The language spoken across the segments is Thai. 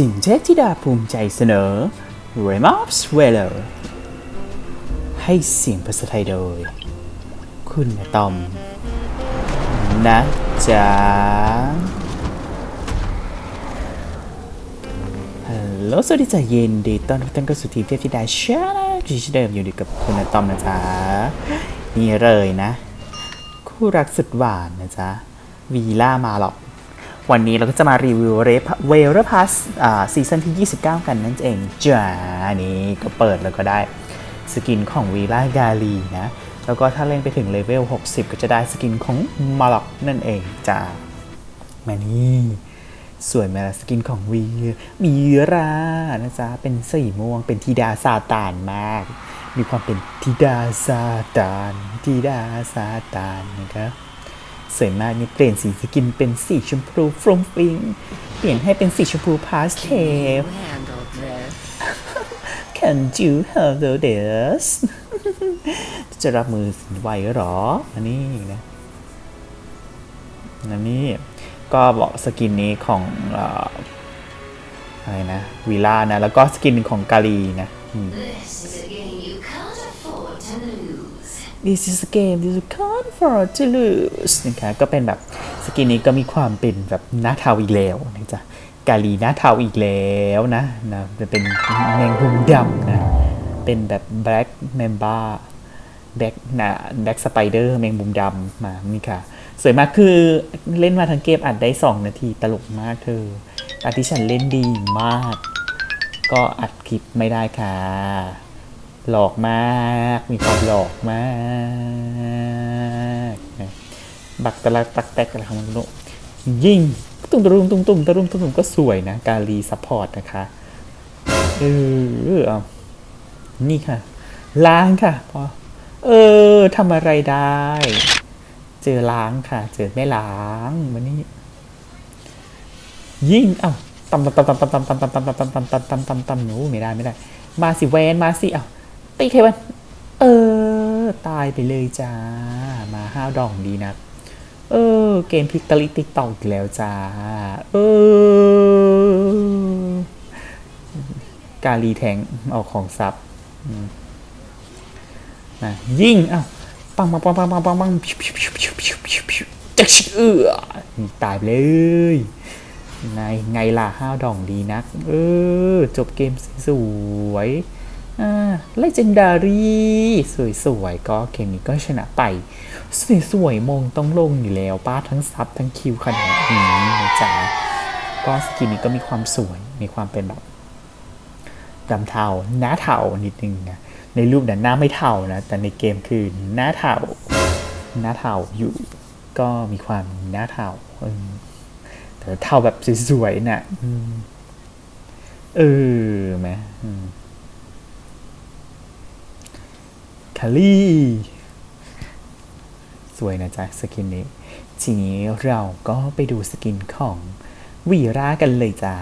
จิงเจ๊ธิดาภูมิใจเสนอ r a m o p s w e l l e r ให้เสียงภาษาไทยโดย คุณตอม นะจ๊ะฮัลโหลสวัสดีจ้ะเย็นดีต้อนรับท่านเข้าสู่ทีมเทพธิดาชาแนลที่เดิมอยู่ดีกับคุณตอมนะจ๊ะนี่เลยนะ คู่รักสุดหวานนะจ๊ะวีล่ามาหรอก วันนี้เราก็จะมารีวิวเรเวลพัสซีซั่นที่ 29 กันนั่นเองจ้านี่ก็เปิดแล้วก็ได้สกินของวีล่ากาลีนะ แล้วก็ถ้าเล่นไปถึงเลเวล 60 ก็จะได้สกินของมาล็อกนั่นเองจ้ามานี่สวยไหมล่ะสกินของวีมีรานะจ๊ะ เป็นสีม่วงเป็นธิดาซาตานมาก มีความเป็นธิดาซาตานธิดาซาตานนะครับ สวยมากนี่เปลี่ยนสีสกินเป็นสีชมพูฟรุ้งฟริงเปลี่ยนให้เป็นสีชมพูพาสเทล handle this. Can you handle this จะรับมือไหวหรอ อันนี้นะอันนี้ก็บอกสกินนี้ของเอ่ออะไรนะวีล่านะ แล้วก็สกินของกาลีนะอืม This is a game you can't afford to lose. This is a game you can't afford to lose นะคะก็เป็นแบบสกินนี้ก็มีความเป็นแบบหน้าเทาอีกแล้วนะจ๊ะกาลีหน้าเทาอีกแล้วนะนะจะเป็นแมงมุมดำนะ เป็นแบบ black mamba black นะ black spider แมงมุมดำมานี่ค่ะ สวยมากคือเล่นมาทั้งเกมอัดได้ 2 นาทีตลกมากเธออัดที่ฉันเล่นดีมาก ก็อัดคลิปไม่ได้ค่ะ หลอกมาก มีความหลอกมากนะบักตะลักตักแตกอะไรของมันยิ่งตุ้มตะรุมตุ้มตุ้มตะรุมตุ้มตุ้มก็สวยนะ กาลีซัพพอร์ตนะคะ เออเอานี่ค่ะ ล้างค่ะพอเออทำอะไรได้ เจอล้างค่ะ เจอไม่ล้างมานี่ยิ่งเอ้าตำตำตำตำตำตำตำตำตำตำตำตำตำตำตำหนูไม่ได้ไม่ได้ มาสิแวนมาสิเอ้า ตีใครวัน เออ ตายไปเลยจ้า มาห้าวดองดีนะเออ เกมพลิกตลิติกตอกอีกแล้วจ้า เออ กาลีแทงเอาของซับนะยิ่งเอ้าปังปังปังปังปังปังปังจักชิเอือนี่ตายไปเลยไงไงล่ะห้าวดองดีนัก เออ จบเกมสวยๆ อ่เลเจนดารีสวยๆ ก็เกมนี้ก็ชนะไป สวยๆ มงต้องลงอยู่แล้วป้าทั้งซับทั้งคิวขนาดนี้นะจ๊ะ ก็สกินนี้ก็มีความสวย มีความเป็นแบบดำเทาหน้าเทานิดนึงนะ ในรูปเนี่ยหน้าไม่เทานะ แต่ในเกมคือหน้าเทาหน้าเทาอยู่ ก็มีความหน้าเทาแต่เทาแบบสวยๆน่ะเออไหม อืมคาลี่ สวยนะจ๊ะสกินนี้ ทีนี้เราก็ไปดูสกินของวีรากันเลยจ้า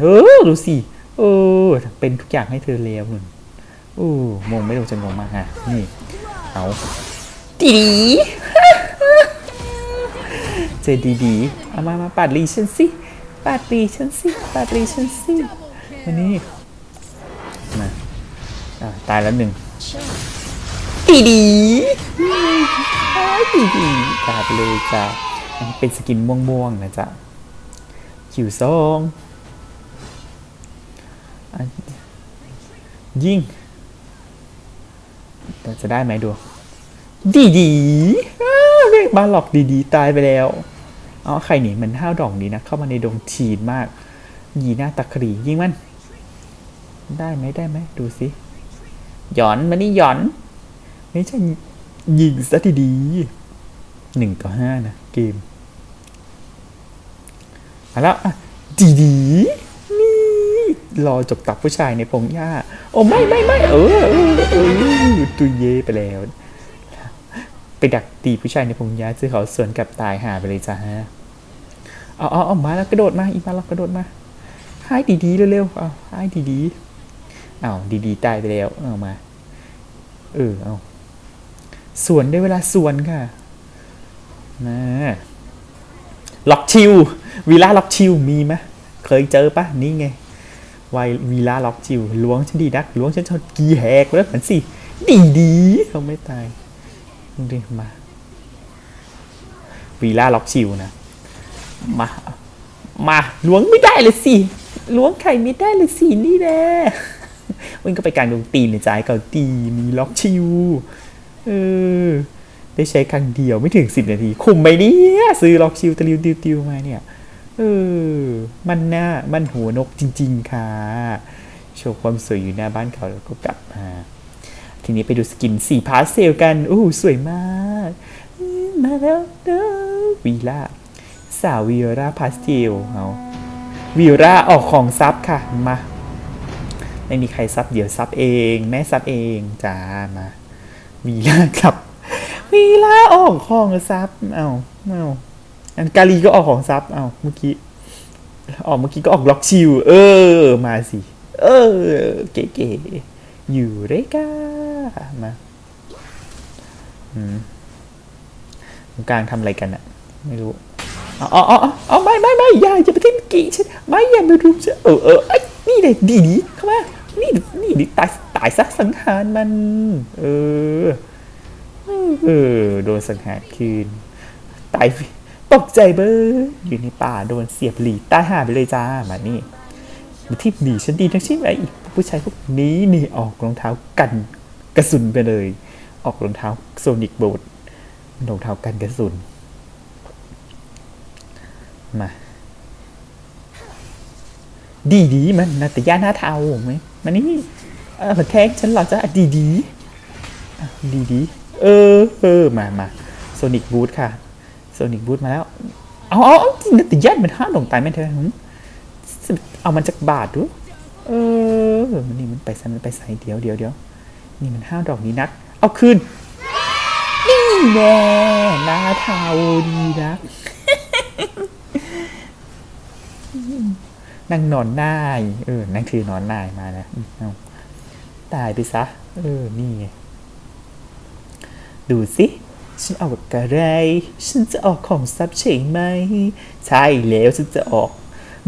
เออดูสิโอ้เป็นทุกอย่างให้เธอแล้วนุ่นโอ้มงไม่รู้จะงงมากฮะนี่ เอาดีดีเจดีดีเอามามาปาดรีฉันสิปาดรีฉันสิปาดรีฉันสิมานี่มาอะตายแล้วหนึ่ง ดีดีอ้ายดีดีปาดเลยจ้ะมันเป็นสกินม่วงๆนะจ๊ะคิวซองยิงแต่จะได้ไหมดู ดีดีอ้าวเรียกมาหลอกดีๆ ตายไปแล้วเอาใครหนีมันห้าวดองดีนะ เข้ามาในดงฉีดมาก ยีหน้าตะครียิงมัน ได้ไหมได้ไหมดูสิหย่อนมานี่หย่อน ไม่ใช่ยิงซะดีๆหนึ่งต่อห้านะ เกมมาแล้วอะดีดีๆนี่ รอจบตับผู้ชายในพงหญ้า โอ้ไม่ไม่ไม่เออเออเออตุยเยไปแล้ว ไปดักตีผู้ชายในพงหญ้าซึ่งเขาสวนกลับตายหาไปเลยจ้าฮะเอาเอาเอามาแล้วกระโดดมา อีมาแล้วกระโดดมาให้ดีๆเร็วๆเอาให้ดีๆเอาดีๆตายไปแล้ว เอามา เออเอา สวนได้เวลาสวนค่ะนะล็อกชิววีล่าล็อกชิวมีไหมเคยเจอปะนี่ไงไววีล่าล็อกจิวล้วงฉันดีนักล้วงฉันชนกีแหกแล้วเหมือนสิดีดีเขาไม่ตายดูดิมาวีล่าล็อกจิวนะมามาล้วงไม่ได้เลยสิล้วงไข่ไม่ได้เลยสินี่แน่มันก็ไปกลารดวงตีนในใจเก่าตีมีล็อกชิว เออ ได้ใช้ครั้งเดียวไม่ถึงสิบนาที คุ้มไหมเนี่ยซื้อล็อกชิวตะลิวติวติวมาเนี่ย เออ มันหน้ามันหัวนกจริง ๆ ค่ะ โชว์ความสวยอยู่หน้าบ้านเขาแล้วก็กลับมา ทีนี้ไปดูสกินสีพาสเซลกัน โอ้โหสวยมาก มาแล้วเด้อวีล่าสาววีราพาสเทลเอาวีราออกของซับค่ะ มาไม่มีใครซับเดี๋ยวซับเอง แม่ซับเองจ้ามา วีราครับวีราออกของซับเอาเอาอันกาลีก็ออกของซับเอาเมื่อกี้ออกเมื่อกี้ก็ออกล็อกชิว เออ มาสิ เออ เก๋ๆอยู่เรกามาอืมกลางทำอะไรกันอะไม่รู้อ๋ออ๋ออ๋ออไม่ไม่ไม่อย่าอย่าไปทิ้งกีฉันไม่อย่ามารุมฉันเออเออไอ้นี่เลยดีดีเข้ามานี่นี่ดิตาย ตายซะสังหารมัน เออ เออ โดนสังหารคืน ตายตกใจเบอร์อยู่ในป่าโดนเสียบหลีตายหาไปเลยจ้า มานี่มาที่หนีฉันดีทั้งใช่ไหมผู้ชายพวกนี้นี่ออกรองเท้ากันกระสุนไปเลย ออกรองเท้าโซนิกโบดรองเท้ากันกระสุน มา ดีดีมันนาตยาหน้าเทาไหมมันนี่ เออแทงฉันเหรอจ้ะดีดีดีดีเออเออมามาโซนิกบูทค่ะโซนิกบูทมาแล้ว เอาเอาเอานาตยามันห้ามลงตายไม่เธอหึเอามันจากบาทดู เออ มันนี่มันไปใส่มันไปใส่เดี๋ยวเดี๋ยวเดี๋ยวนี่มันห้าดอกนี้นัก เอาคืน นี่แน่หน้าเทาดีนักนั่งนอนนาย เออ นั่งคือนอนนายมานะเอา ตายไปซะ เออ นี่ไง ดูสิ ฉันออกอะไร ฉันจะออกของซับใช่ไหม ใช่แล้วฉันจะออก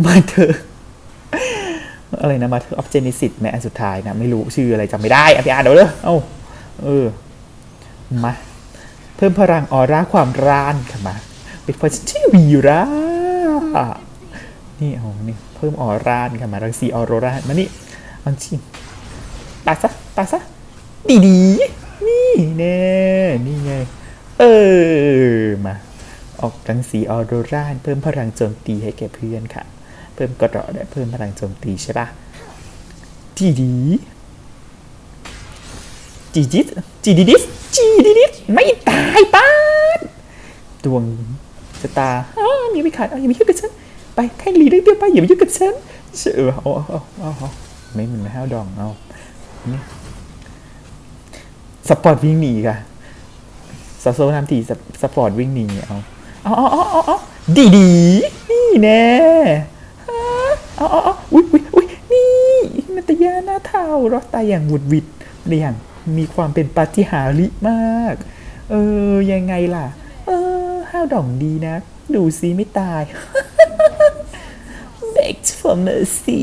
มาเธอ อะไรนะ มาเธอออฟเจนิสิตแม่อันสุดท้ายนะ ไม่รู้ชื่ออะไรจำไม่ได้เอาไปอ่านเอาเลยเอ้าเออ มา เพิ่มพลังออร่าความร้านค่ะมา เป็นพราะฉันชื่วีรานี่เอานี่เพิ่มออร่านค่ะมารังสีออโรรามานี่เอาชิม ตายซะตายซะดีดีนี่แน่นี่ไงเออมา ออกรังสีออโรราเพิ่มพลังโจมตีให้แก่เพื่อนค่ะ เพิ่มกระดอได้เพิ่มพลังโจมตีใช่ปะดีดีจีจิตจีดีดิสจีดีดิสไม่ตายป้าดวงชะตาอ้ามีไม่ขาดเอาอย่ามายุ่งกับฉันไปแท่หลีได้เดียวไปอย่ามายุ่งกับฉันเชื่อเอาเอาเอาเอาไม่มันห้าวดองเอา สปอร์ตวิ่งหนีค่ะซาโซทำทีสปอร์ตวิ่งหนีเอาเอาเอาเอาเอาเอดีดีนี่แน่เอาเอาเอาอุ้ยอุ้ยอุ้ยนี่นัตยาหน้าเทารอดตายอย่างหวุดหวิดได้อย่างมีความเป็นปาฏิหาริมาก เออ ยังไงล่ะ เออห้าวดองดีนะ ดูซิไม่ตาย Begged for mercy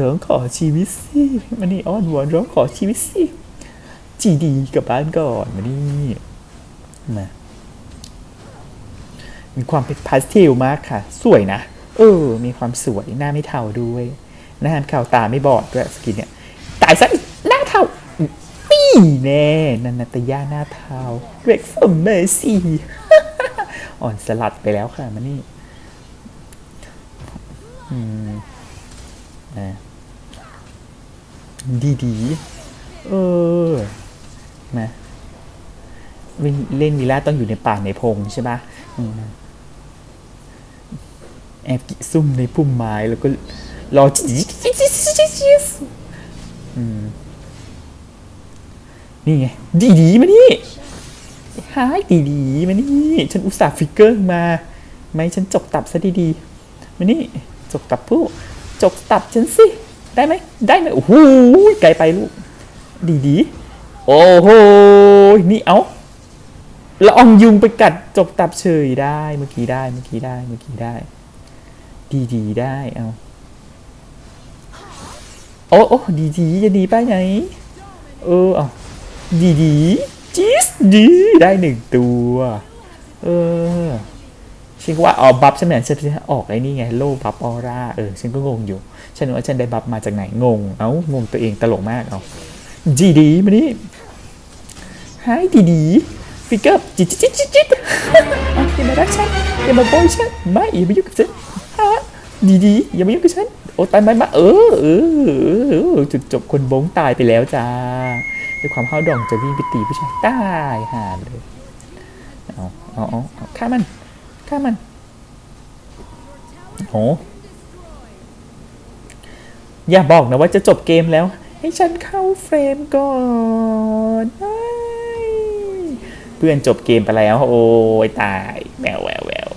ร้องขอชีวิตสิมานี่อ้อนวอนร้องขอชีวิตสิจีดีกับบ้านก่อนมานี่มามีความเป็นพาสเทลมากค่ะ สวยนะ เออ มีความสวยหน้าไม่เทาด้วยหน้าเขาตาไม่บอดด้วยสกินเนี่ยตายซะหน้าเทานี่แน่นันตยาหน้าเทา Beg for mercy อ่อนสลัดไปแล้วค่ะมานี่อืม ดีดีเออนะเล่นลีล่าต้องอยู่ในป่าในพงใช่ปะอืมแอบกิซุ่มในพุ่มไม้แล้วก็รอจิอืมนี่ไง ดีดีมานี่หายดีดีมานี่ ฉันอุตส่าห์ฟิกเกอร์มาไม่ฉันจกตับซะดีๆมานี่ จกตับผู้ จกตับฉันสิ ได้ไหม ได้ไหมโอ้โหไกลไปลูก ดีดีโอ้โห นี่เอาละอองยุงไปกัดจกตับเฉยได้ เมื่อกี้ได้ เมื่อกี้ได้ เมื่อกี้ได้ ดีดีได้ เอาโอ้โอ้ดีดีจะดีไปไหน เออเอาดีดีจีสดี ได้หนึ่งตัว เออ ฉันก็ว่าอ๋อบัฟฉันเหมือนฉันจะออกไอ้นี่ไงโล่บัฟออร่าเออฉันก็งงอยู่ ฉันนึกว่าฉันได้บัฟมาจากไหนงง เอ้างงตัวเองตลกมากเอาดีดีมานี่หายดีดีฟิกเกอร์จิตจิตจิตจิตจิตอะอย่ามารักฉันอย่ามาโบยฉันไม่อย่ามายุ่งกับฉันฮะดีดีอย่ามายุ่งกับฉันโอ้ตายไหมมาเออเออจุดจบคนบงตายไปแล้วจ้าด้วยความห้าวดองจะวิ่งไปตีผู้ชายตายห่าเลยเอาเอาเอาเอาฆ่ามัน ฆ่ามันโอ้อย่าบอกนะว่าจะจบเกมแล้ว ให้ฉันเข้าเฟรมก่อนไม่เพื่อนจบเกมไปแล้ว โอ้ยตายแววแววแวว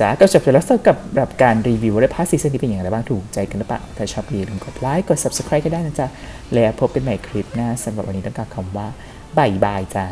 จ้าก็จบไปแล้วสำหรับแบบการรีวิวได้พาร์ทซีซั่นนี้เป็นอย่างไรบ้างถูกใจกันหรือเปล่าถ้าชอบอย่าลืมกดไลค์กด subscribe ก็ได้นะจ๊ะแล้วพบกันใหม่คลิปหน้าสำหรับวันนี้ต้องการคำว่าบายบายจ้า